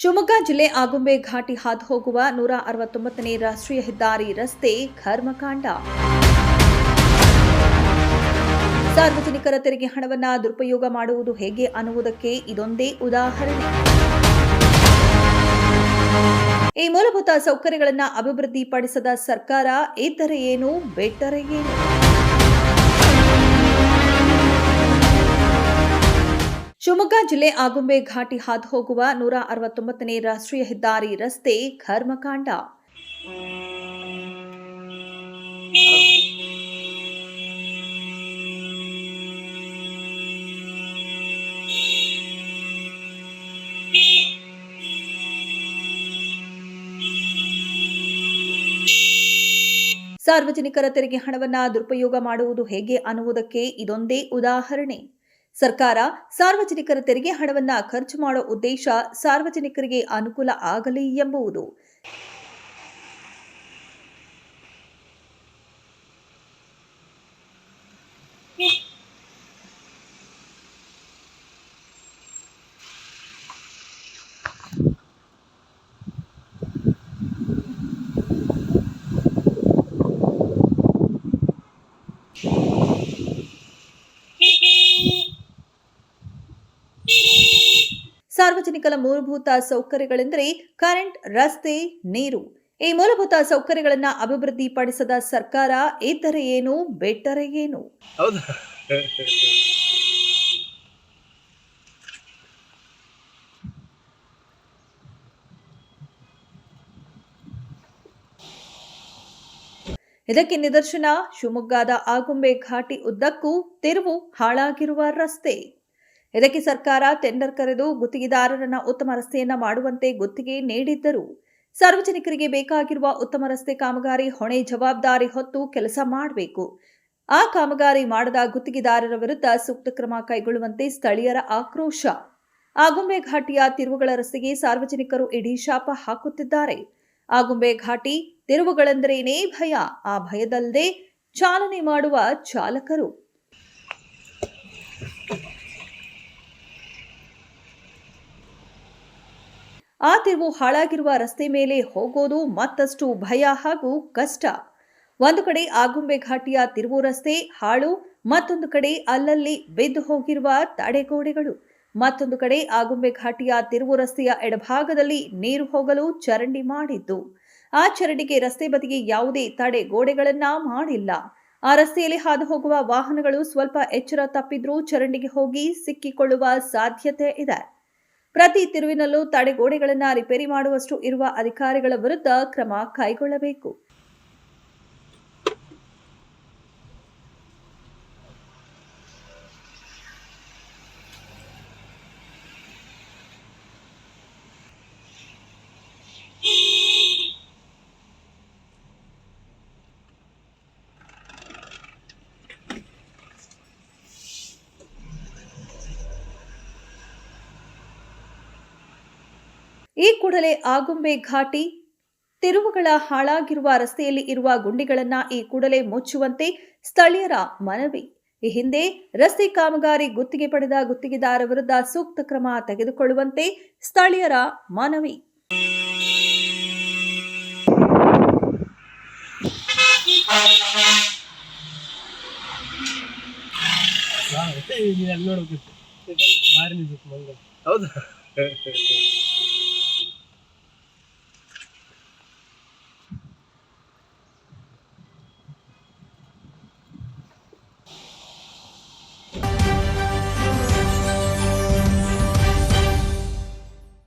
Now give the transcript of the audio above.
ಶಿವಮೊಗ್ಗ ಜಿಲ್ಲೆ ಆಗುಂಬೆ ಘಾಟಿ ಹಾದು ಹೋಗುವ ನೂರ ಅರವತ್ತೊಂಬತ್ತನೇ ರಾಷ್ಟ್ರೀಯ ಹೆದ್ದಾರಿ ರಸ್ತೆ ಕರ್ಮಕಾಂಡ. ಸಾರ್ವಜನಿಕರ ತೆರಿಗೆ ಹಣವನ್ನ ದುರುಪಯೋಗ ಮಾಡುವುದು ಹೇಗೆ ಅನ್ನುವುದಕ್ಕೆ ಇದೊಂದೇ ಉದಾಹರಣೆ. ಈ ಮೂಲಭೂತ ಸೌಕರ್ಯಗಳನ್ನು ಅಭಿವೃದ್ಧಿಪಡಿಸದ ಸರ್ಕಾರ ಇದ್ದರೆ ಏನು, ಬೆಟ್ಟರೆ ಏನು? ಶಿವಮೊಗ್ಗ ಜಿಲ್ಲೆ ಆಗುಂಬೆ ಘಾಟಿ ಹಾದು ಹೋಗುವ ನೂರ ಅರವತ್ತೊಂಬತ್ತನೇ ರಾಷ್ಟ್ರೀಯ ಹೆದ್ದಾರಿ ರಸ್ತೆ ಕರ್ಮಕಾಂಡ. ಸಾರ್ವಜನಿಕರ ತೆರಿಗೆ ಹಣವನ್ನ ದುರುಪಯೋಗ ಮಾಡುವುದು ಹೇಗೆ ಅನ್ನುವುದಕ್ಕೆ ಇದೊಂದೇ ಉದಾಹರಣೆ. ಸರ್ಕಾರ ಸಾರ್ವಜನಿಕರ ತೆರಿಗೆ ಹಣವನ್ನ ಖರ್ಚು ಮಾಡೋ ಉದ್ದೇಶ ಸಾರ್ವಜನಿಕರಿಗೆ ಅನುಕೂಲ ಆಗಲಿ ಎಂಬುವುದು. ಸಾರ್ವಜನಿಕರ ಮೂಲಭೂತ ಸೌಕರ್ಯಗಳೆಂದರೆ ಕರೆಂಟ್ ರಸ್ತೆ ನೀರು. ಈ ಮೂಲಭೂತ ಸೌಕರ್ಯಗಳನ್ನು ಅಭಿವೃದ್ಧಿಪಡಿಸದ ಸರ್ಕಾರ ಇದ್ದರೆ ಏನು ಬೆಟ್ಟರೆ ಏನು? ಇದಕ್ಕೆ ನಿದರ್ಶನ ಶಿವಮೊಗ್ಗದ ಆಗುಂಬೆ ಘಾಟಿ ಉದ್ದಕ್ಕೂ ತಿರುವು ಹಾಳಾಗಿರುವ ರಸ್ತೆ. ಇದಕ್ಕೆ ಸರ್ಕಾರ ಟೆಂಡರ್ ಕರೆದು ಗುತ್ತಿಗೆದಾರರನ್ನ ಉತ್ತಮ ರಸ್ತೆಯನ್ನ ಮಾಡುವಂತೆ ಗುತ್ತಿಗೆ ನೀಡಿದ್ದರು. ಸಾರ್ವಜನಿಕರಿಗೆ ಬೇಕಾಗಿರುವ ಉತ್ತಮ ರಸ್ತೆ ಕಾಮಗಾರಿ ಹೊಣೆ ಜವಾಬ್ದಾರಿ ಹೊತ್ತು ಕೆಲಸ ಮಾಡಬೇಕು. ಆ ಕಾಮಗಾರಿ ಮಾಡದ ಗುತ್ತಿಗೆದಾರರ ವಿರುದ್ಧ ಸೂಕ್ತ ಕ್ರಮ ಕೈಗೊಳ್ಳುವಂತೆ ಸ್ಥಳೀಯರ ಆಕ್ರೋಶ. ಆಗುಂಬೆ ಘಾಟಿಯ ತಿರುವುಗಳ ರಸ್ತೆಗೆ ಸಾರ್ವಜನಿಕರು ಇಡೀ ಶಾಪ ಹಾಕುತ್ತಿದ್ದಾರೆ. ಆಗುಂಬೆ ಘಾಟಿ ತಿರುವುಗಳೆಂದರೇನೇ ಭಯ, ಆ ಭಯದಲ್ಲದೆ ಚಾಲನೆ ಮಾಡುವ ಚಾಲಕರು. ಆ ತಿರುವು ಹಾಳಾಗಿರುವ ರಸ್ತೆ ಮೇಲೆ ಹೋಗೋದು ಮತ್ತಷ್ಟು ಭಯ ಹಾಗೂ ಕಷ್ಟ. ಒಂದು ಕಡೆ ಆಗುಂಬೆ ಘಾಟಿಯ ತಿರುವು ರಸ್ತೆ ಹಾಳು, ಮತ್ತೊಂದು ಕಡೆ ಅಲ್ಲಲ್ಲಿ ಬಿದ್ದು ಹೋಗಿರುವ ತಡೆಗೋಡೆಗಳು. ಮತ್ತೊಂದು ಕಡೆ ಆಗುಂಬೆ ಘಾಟಿಯ ತಿರುವು ರಸ್ತೆಯ ಎಡಭಾಗದಲ್ಲಿ ನೀರು ಹೋಗಲು ಚರಂಡಿ ಮಾಡಿದ್ದು. ಆ ಚರಂಡಿಗೆ ರಸ್ತೆ ಬದಿಗೆ ಯಾವುದೇ ತಡೆಗೋಡೆಗಳನ್ನ ಮಾಡಿಲ್ಲ. ಆ ರಸ್ತೆಯಲ್ಲಿ ಹಾದು ಹೋಗುವ ವಾಹನಗಳು ಸ್ವಲ್ಪ ಎಚ್ಚರ ತಪ್ಪಿದ್ರೂ ಚರಂಡಿಗೆ ಹೋಗಿ ಸಿಕ್ಕಿಕೊಳ್ಳುವ ಸಾಧ್ಯತೆ ಇದೆ. ಪ್ರತಿ ತಿರುವಿನಲ್ಲೂ ತಡೆಗೋಡೆಗಳನ್ನು ರಿಪೇರಿ ಮಾಡುವಷ್ಟು ಇರುವ ಅಧಿಕಾರಿಗಳ ವಿರುದ್ಧ ಕ್ರಮ ಕೈಗೊಳ್ಳಬೇಕು. ಈ ಕೂಡಲೇ ಆಗುಂಬೆ ಘಾಟಿ, ತಿರುವುಗಳ ಹಾಳಾಗಿರುವ ರಸ್ತೆಯಲ್ಲಿ ಇರುವ ಗುಂಡಿಗಳನ್ನ ಈ ಕೂಡಲೇ ಮುಚ್ಚುವಂತೆ ಸ್ಥಳೀಯರ ಮನವಿ. ಈ ಹಿಂದೆ ರಸ್ತೆ ಕಾಮಗಾರಿ ಗುತ್ತಿಗೆ ಪಡೆದ ಗುತ್ತಿಗೆದಾರ ವಿರುದ್ಧ ಸೂಕ್ತ ಕ್ರಮ ತೆಗೆದುಕೊಳ್ಳುವಂತೆ ಸ್ಥಳೀಯರ ಮನವಿ. ಹೌದಾ?